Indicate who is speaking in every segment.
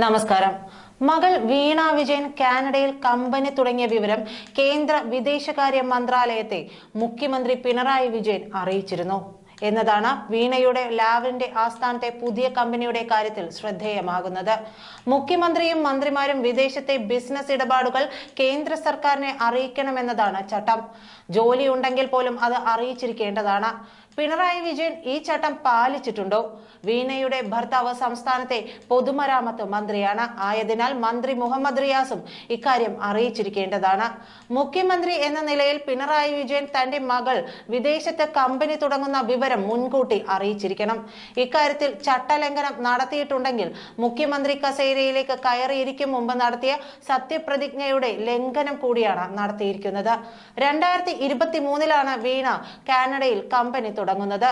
Speaker 1: നമസ്കാരം. മകൾ വീണ വിജയൻ കാനഡയിൽ കമ്പനി തുടങ്ങിയ വിവരം കേന്ദ്ര വിദേശകാര്യ മന്ത്രാലയത്തെ മുഖ്യമന്ത്രി പിണറായി വിജയൻ അറിയിച്ചിരുന്നു. എന്നതാണ് വീണയുടെ ലാവിന്റെ ആസ്ഥാനത്തെ പുതിയ കമ്പനിയുടെ കാര്യത്തിൽ ശ്രദ്ധേയമാകുന്നത്. മുഖ്യമന്ത്രിയും മന്ത്രിമാരും വിദേശത്തെ ബിസിനസ് ഇടപാടുകൾ കേന്ദ്ര സർക്കാരിനെ അറിയിക്കണമെന്നതാണ് ചട്ടം. ജോലിയുണ്ടെങ്കിൽ പോലും അത് അറിയിച്ചിരിക്കേണ്ടതാണ്. പിണറായി വിജയൻ ഈ ചട്ടം പാലിച്ചിട്ടുണ്ടോ? വീണയുടെ ഭർത്താവ് സംസ്ഥാനത്തെ പൊതുമരാമത്ത് മന്ത്രിയാണ് ആയതിനാൽ മന്ത്രി മുഹമ്മദ് റിയാസും ഇക്കാര്യം അറിയിച്ചിരിക്കേണ്ടതാണ്. മുഖ്യമന്ത്രി എന്ന നിലയിൽ പിണറായി വിജയൻ തന്റെ മകൾ വിദേശത്ത് കമ്പനി തുടങ്ങുന്ന വിവരം മുൻകൂട്ടി അറിയിച്ചിരിക്കണം. ഇക്കാര്യത്തിൽ ചട്ടലംഘനം നടത്തിയിട്ടുണ്ടെങ്കിൽ മുഖ്യമന്ത്രി കസേരയിലേക്ക് കയറിയിരിക്കും മുമ്പ് നടത്തിയ സത്യപ്രതിജ്ഞയുടെ ലംഘനം കൂടിയാണ് നടത്തിയിരിക്കുന്നത്. രണ്ടായിരത്തി ഇരുപത്തി മൂന്നിലാണ് വീണ കാനഡയിൽ കമ്പനി തുടങ്ങുന്നത്.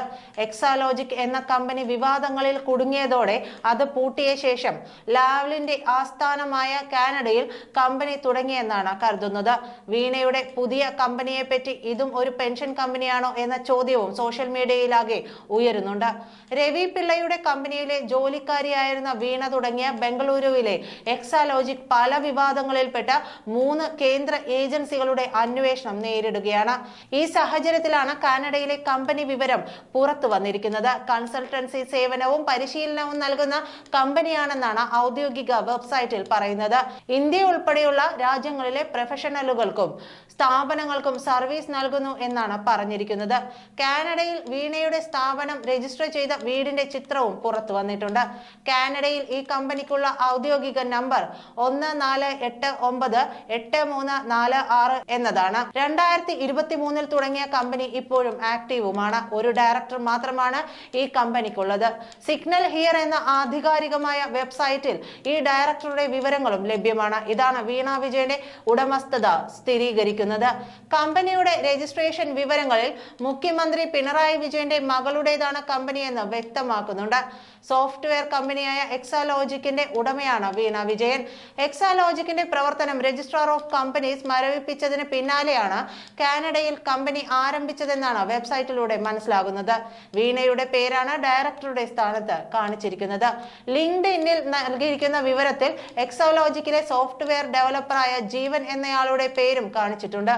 Speaker 1: എക്സാലോജിക് എന്ന കമ്പനി വിവാദങ്ങളിൽ കുടുങ്ങിയതോടെ അത് പൂട്ടിയ ശേഷം ലാവ്ലിന്റെ ആസ്ഥാനമായ കാനഡയിൽ കമ്പനി തുടങ്ങിയെന്നാണ് കരുതുന്നത്. വീണയുടെ പുതിയ കമ്പനിയെ പറ്റി ഇതും ഒരു പെൻഷൻ കമ്പനിയാണോ എന്ന ചോദ്യവും സോഷ്യൽ മീഡിയയിലാകെ ഉയരുന്നുണ്ട്. രവി പിള്ളയുടെ കമ്പനിയിലെ ജോലിക്കാരിയായിരുന്ന വീണ തുടങ്ങിയ ബംഗളൂരുവിലെ എക്സാലോജിക് പല വിവാദങ്ങളിൽപ്പെട്ട മൂന്ന് കേന്ദ്ര ഏജൻസികളുടെ അന്വേഷണം നേരിടുകയാണ്. ഈ സാഹചര്യത്തിലാണ് കാനഡയിലെ കമ്പനി വിവരം പുറത്തു വന്നിരിക്കുന്നത്. കൺസൾട്ടൻസി സേവനവും പരിശീലനവും നൽകുന്ന കമ്പനിയാണെന്നാണ് ഔദ്യോഗിക വെബ്സൈറ്റിൽ പറയുന്നത്. ഇന്ത്യ ഉൾപ്പെടെയുള്ള രാജ്യങ്ങളിലെ പ്രൊഫഷണലുകൾക്കും സ്ഥാപനങ്ങൾക്കും സർവീസ് നൽകുന്നു എന്നാണ് പറഞ്ഞിരിക്കുന്നത്. കാനഡയിൽ വീണയുടെ സ്ഥാപനം രജിസ്റ്റർ ചെയ്ത വീടിന്റെ ചിത്രവും പുറത്തു വന്നിട്ടുണ്ട്. കാനഡയിൽ ഈ കമ്പനിക്കുള്ള ഔദ്യോഗിക നമ്പർ ഒന്ന് നാല് എട്ട് ഒമ്പത് എട്ട് മൂന്ന് നാല് ആറ് എന്നതാണ്. രണ്ടായിരത്തി ഇരുപത്തി മൂന്നിൽ തുടങ്ങിയ കമ്പനി ഇപ്പോഴും ആക്റ്റീവുമാണ്. ഒരു ഡയറക്ടർ മാത്രമാണ് ഈ കമ്പനിക്കുള്ളത്. സിഗ്നൽ ഹിയർ എന്ന ആധികാരികമായ വെബ്സൈറ്റിൽ ഈ ഡയറക്ടറുടെ വിവരങ്ങളും ലഭ്യമാണ്. ഇതാണ് വീണ വിജയന്റെ ഉടമസ്ഥത സ്ഥിരീകരിക്കുന്നത്. കമ്പനിയുടെ രജിസ്ട്രേഷൻ വിവരങ്ങളിൽ മുഖ്യമന്ത്രി പിണറായി വിജയന്റെ മകളുടേതാണ് കമ്പനി എന്ന് വ്യക്തമാക്കുന്നുണ്ട്. സോഫ്റ്റ്വെയർ കമ്പനിയായ എക്സാലോജിക്കിന്റെ ഉടമയാണ് വീണ വിജയൻ. എക്സാലോജിക്കിന്റെ പ്രവർത്തനം രജിസ്ട്രാർ ഓഫ് കമ്പനീസ് മരവിപ്പിച്ചതിന് പിന്നാലെയാണ് കാനഡയിൽ കമ്പനി ആരംഭിച്ചതെന്നാണ് വെബ്സൈറ്റിലൂടെ മനസ്സിലാകുന്നത്. വീണയുടെ പേരാണ് ഡയറക്ടറുടെ സ്ഥാനത്ത് കാണിച്ചിരിക്കുന്നത്. ലിങ്ക്ഡ് ഇന്നിൽ നൽകിയിരിക്കുന്ന വിവരത്തിൽ എക്സോലോജിക്കിലെ സോഫ്റ്റ്വെയർ ഡെവലപ്പറായ ജീവൻ എന്നയാളുടെ പേരും കാണിച്ചിട്ടുണ്ട്.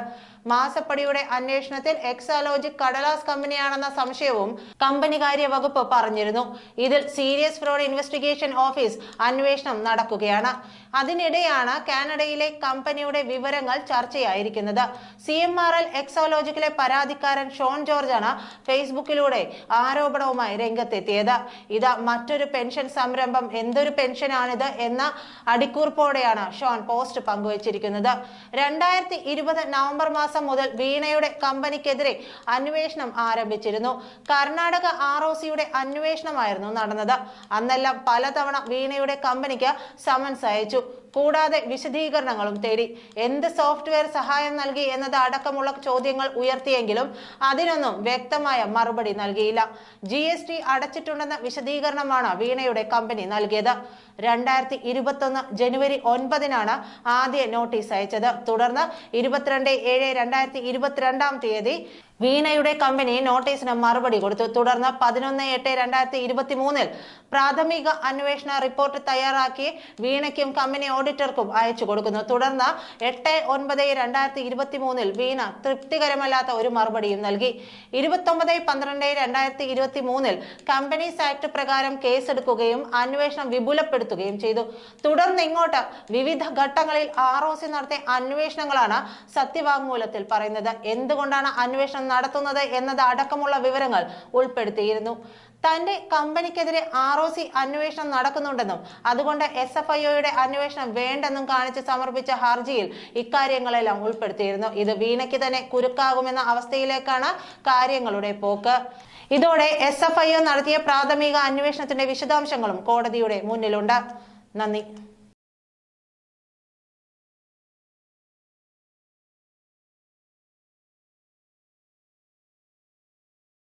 Speaker 1: മാസപ്പടിയുടെ അന്വേഷണത്തിൽ എക്സാലോജിക് കടലാസ് കമ്പനിയാണെന്ന സംശയവും കമ്പനികാര്യ വകുപ്പ് പറഞ്ഞിരുന്നു. ഇതിൽ സീരിയസ് ഫ്രോഡ് ഇൻവെസ്റ്റിഗേഷൻ ഓഫീസ് അന്വേഷണം നടക്കുകയാണ്. അതിനിടെയാണ് കാനഡയിലെ കമ്പനിയുടെ വിവരങ്ങൾ ചർച്ചയായിരിക്കുന്നത്. സി എം ആർ എൽ എക്സോലോജിക്കിലെ പരാതിക്കാരൻ ഷോൺ ജോർജാണ് ഫേസ്ബുക്കിലൂടെ ആരോപണവുമായി രംഗത്തെത്തിയത്. ഇത് മറ്റൊരു പെൻഷൻ സംരംഭം എന്തൊരു പെൻഷനാണിത് എന്ന അടിക്കുറിപ്പോടെയാണ് ഷോൺ പോസ്റ്റ് പങ്കുവച്ചിരിക്കുന്നത്. രണ്ടായിരത്തി ഇരുപത് നവംബർ മാസം മുതൽ വീണയുടെ കമ്പനിക്കെതിരെ അന്വേഷണം ആരംഭിച്ചിരുന്നു. കർണാടക ആർ ഒ സിയുടെ അന്വേഷണമായിരുന്നു നടന്നത്. അന്നെല്ലാം പലതവണ വീണയുടെ കമ്പനിക്ക് സമൻസ് അയച്ചു. കൂടാതെ വിശദീകരണങ്ങളും തേടി. എന്ത് സോഫ്റ്റ്വെയർ സഹായം നൽകി എന്നത് അടക്കമുള്ള ചോദ്യങ്ങൾ ഉയർത്തിയെങ്കിലും അതിനൊന്നും വ്യക്തമായ മറുപടി നൽകിയില്ല. ജി എസ് ടി അടച്ചിട്ടുണ്ടെന്ന വിശദീകരണമാണ് വീണയുടെ കമ്പനി നൽകിയത്. രണ്ടായിരത്തി ഇരുപത്തൊന്ന് ജനുവരി ഒൻപതിനാണ് ആദ്യ നോട്ടീസ് അയച്ചത്. തുടർന്ന് ഇരുപത്തിരണ്ട് ഏഴ് രണ്ടായിരത്തി ഇരുപത്തിരണ്ടാം തീയതി വീണയുടെ കമ്പനി നോട്ടീസിന് മറുപടി കൊടുത്തു. തുടർന്ന് പതിനൊന്ന് എട്ട് രണ്ടായിരത്തി ഇരുപത്തി മൂന്നിൽ പ്രാഥമിക അന്വേഷണ റിപ്പോർട്ട് തയ്യാറാക്കി വീണയ്ക്കും കമ്പനി ഓഡിറ്റർക്കും അയച്ചു കൊടുക്കുന്നു. തുടർന്ന് എട്ട് ഒൻപത് രണ്ടായിരത്തി ഇരുപത്തി മൂന്നിൽ വീണ തൃപ്തികരമല്ലാത്ത ഒരു മറുപടിയും നൽകി. ഇരുപത്തൊമ്പത് പന്ത്രണ്ട് രണ്ടായിരത്തി ഇരുപത്തി മൂന്നിൽ കമ്പനീസ് ആക്ട് പ്രകാരം കേസെടുക്കുകയും അന്വേഷണം വിപുലപ്പെടുത്തുകയും ചെയ്തു. തുടർന്ന് ഇങ്ങോട്ട് വിവിധ ഘട്ടങ്ങളിൽ ആർ ഒ സി നടത്തിയ അന്വേഷണങ്ങളാണ് സത്യവാങ്മൂലത്തിൽ പറയുന്നത്. എന്തുകൊണ്ടാണ് അന്വേഷണം നടത്തുന്നത് എന്നത് അടക്കമുള്ള വിവരങ്ങൾ ഉൾപ്പെടുത്തിയിരുന്നു. തന്റെ കമ്പനിക്കെതിരെ ആർ ഒ സി അന്വേഷണം നടക്കുന്നുണ്ടെന്നും അതുകൊണ്ട് എസ് എഫ് ഐ ഒയുടെ അന്വേഷണം വേണ്ടെന്നും കാണിച്ച് സമർപ്പിച്ച ഹർജിയിൽ ഇക്കാര്യങ്ങളെല്ലാം ഉൾപ്പെടുത്തിയിരുന്നു. ഇത് വീണയ്ക്ക് തന്നെ കുരുക്കാകുമെന്ന അവസ്ഥയിലേക്കാണ് കാര്യങ്ങളുടെ പോക്ക്. ഇതോടെ എസ് എഫ് ഐ ഒ നടത്തിയ പ്രാഥമിക അന്വേഷണത്തിന്റെ വിശദാംശങ്ങളും കോടതിയുടെ മുന്നിലുണ്ട്. നന്ദി.